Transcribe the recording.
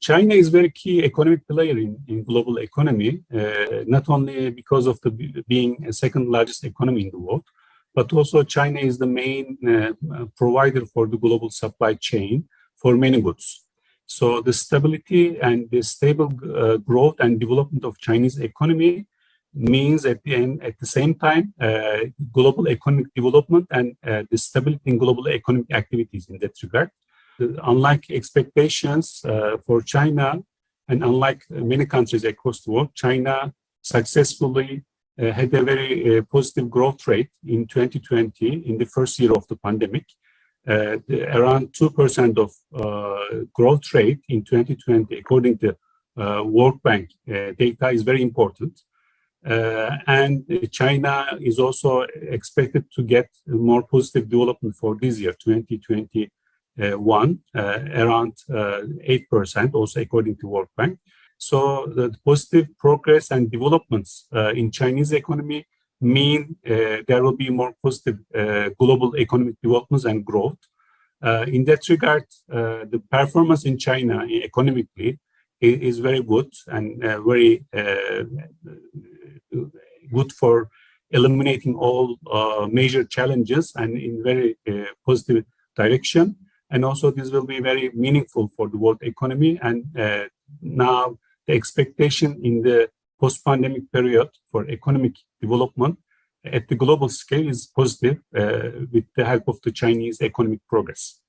China is very key economic player in, in global economy, uh, not only because of the being a second largest economy in the world, but also China is the main uh, provider for the global supply chain for many goods. So the stability and the stable uh, growth and development of Chinese economy means at the end, at the same time, uh, global economic development and uh, the stability in global economic activities in that regard. Unlike expectations uh, for China, and unlike many countries across the world, China successfully uh, had a very uh, positive growth rate in 2020 in the first year of the pandemic. Uh, around 2% of uh, growth rate in 2020, according to uh, World Bank data, is very important. and China is also expected to get more positive development for this year, 2021, around 8%, also according to World Bank. So the positive progress and developments uh, in Chinese economy mean uh, there will be more positive uh, global economic developments and growth. Uh, in that regard, uh, the performance in China economically is, very good and uh, very good for eliminating all major challenges and in very positive direction. And also this will be very meaningful for the world economy. And now the expectation in the post-pandemic period for economic development at the global scale is positive uh, with the help of the Chinese economic progress.